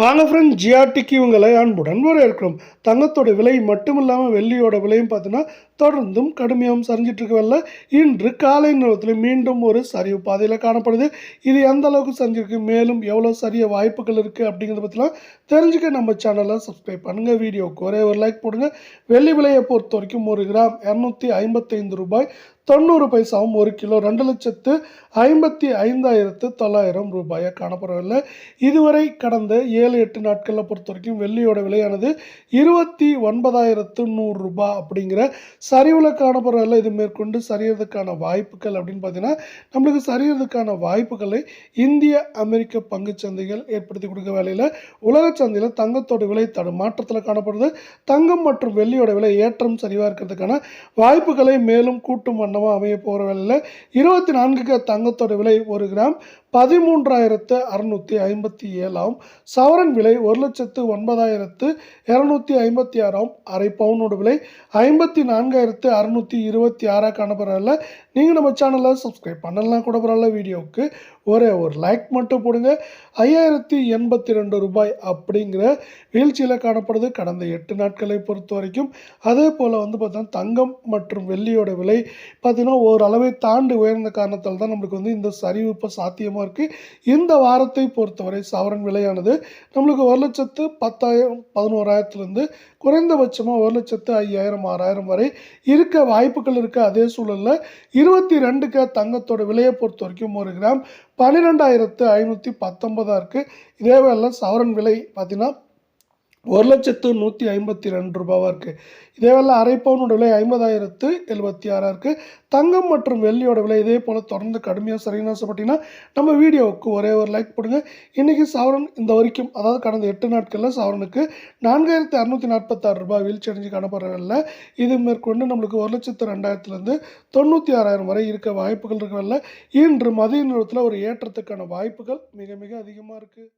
வாங்க ஃப்ரெண்ட் ஜிஆர்டிக்கு உங்களை அன்புடன் வரவேற்கிறோம். தங்கத்தோட விலை மட்டும் இல்லாமல் வெள்ளியோட விலையும் பார்த்தீங்கன்னா தொடர்ந்தும் கடுமையாகவும் சரிஞ்சிட்டு இருக்கவில்ல இன்று காலை நேரத்தில் மீண்டும் ஒரு சரிவு பாதையில் காணப்படுது. இது எந்த அளவுக்கு சரிஞ்சிருக்கு மேலும் எவ்வளோ சரிய வாய்ப்புகள் இருக்குது அப்படிங்கிறத பற்றிலாம் தெரிஞ்சுக்க நம்ம சேனலை சப்ஸ்கிரைப் பண்ணுங்கள் வீடியோவுக்கு ஒரே ஒரு லைக் போடுங்க. வெள்ளி விலையை பொறுத்த வரைக்கும் ஒரு கிராம் இரநூத்தி ஐம்பத்தைந்து ரூபாய் தொண்ணூறு பைசாவும் ஒரு கிலோ ரெண்டு லட்சத்து ஐம்பத்தி ஐந்தாயிரத்து தொள்ளாயிரம் ரூபாயாக காணப்படவில்லை. இதுவரை கடந்த ஏழு எட்டு நாட்களில் பொறுத்த வரைக்கும் வெள்ளியோட விலையானது இருபத்தி ஒன்பதாயிரத்து நூறு ரூபாய் அப்படிங்கிற சரிவில் காணப்படவில்லை. இது மேற்கொண்டு சரியறதுக்கான வாய்ப்புகள் அப்படின்னு பார்த்தீங்கன்னா நம்மளுக்கு சரியறதுக்கான வாய்ப்புகளை இந்திய அமெரிக்க பங்குச் சந்தைகள் ஏற்படுத்தி கொடுக்க வேலையில் உலக சந்தையில் தங்கத்தோட விலை தடு மாற்றத்தில் காணப்படுது. தங்கம் மற்றும் வெள்ளியோட விலை ஏற்றம் சரிவாக இருக்கிறதுக்கான வாய்ப்புகளை மேலும் கூட்டும் வண்ணமாக அமைய போகிற வேலையில் இருபத்தி நான்குக்கு தங்கத்தோட விலை ஒரு கிராம் பதிமூன்றாயிரத்து அறுநூற்றி ஐம்பத்தி ஏழாம் சவரன் விலை ஒரு லட்சத்து ஒன்பதாயிரத்து இரநூத்தி ஐம்பத்தி ஆறாம் அரை பவுனோட விலை ஐம்பத்தி நான்காயிரத்து அறுநூற்றி இருபத்தி ஆறாக காணப்படுறதில்ல நீங்கள் நம்ம சேனலை சப்ஸ்கிரைப் பண்ணலாம் கூட பரவாயில்ல வீடியோவுக்கு ஒரே ஒரு லைக் மட்டும் போடுங்க. ஐயாயிரத்தி எண்பத்தி ரெண்டு ரூபாய் அப்படிங்கிற வீழ்ச்சியில் காணப்படுது கடந்த எட்டு நாட்களை பொறுத்த வரைக்கும். அதே போல் வந்து பார்த்தீங்கன்னா தங்கம் மற்றும் வெள்ளியோட விலை பார்த்தீங்கன்னா ஓரளவை தாண்டி உயர்ந்த காரணத்தால் தான் நம்மளுக்கு வந்து இந்த சரிவு இப்போ சாத்தியமாக இருக்குது இந்த வாரத்தை பொறுத்தவரை சவரன் விலையானது நம்மளுக்கு ஒரு லட்சத்து பத்தாயிரம் பதினோராயிரத்துலேருந்து குறைந்தபட்சமாக ஒரு லட்சத்து ஐயாயிரம் ஆறாயிரம் வரை இருக்க வாய்ப்புகள் இருக்குது அதே சூழலில் இருபத்தி ரெண்டுக்கு தங்கத்தோட விலையை பொறுத்த வரைக்கும் ஒரு கிராம் பன்னிரெண்டாயிரத்து ஐநூற்றி பத்தொன்பதாக இருக்குது இதே வேலை சவரன் விலை பார்த்தீங்கன்னா ஒரு லட்சத்து நூற்றி ஐம்பத்தி ரெண்டு ரூபாவாக இருக்குது இதே வேலை அரை பவுனோட விலை ஐம்பதாயிரத்து எழுபத்தி ஆறாக இருக்குது தங்கம் மற்றும் வெள்ளியோட விலை இதே போல் தொடர்ந்து கடுமையாக சரின்னு ஆசைப்பட்டீங்கன்னா நம்ம வீடியோவுக்கு ஒரே ஒரு லைக் போடுங்க. இன்றைக்கி சவரன் இந்த வரைக்கும் அதாவது கடந்த எட்டு நாட்களில் சவரனுக்கு நான்காயிரத்து அறுநூற்றி நாற்பத்தாறு ரூபாய் வீழ்ச்சி அடைஞ்சு காணப்படுறதில்ல. இது மேற்கொண்டு நம்மளுக்கு ஒரு லட்சத்து ரெண்டாயிரத்துலேருந்து தொண்ணூற்றி ஆறாயிரம் வரை இருக்க வாய்ப்புகள் இருக்கவில்லை. இன்று மதிய நேரத்தில் ஒரு ஏற்றத்துக்கான வாய்ப்புகள் மிக மிக அதிகமாக இருக்குது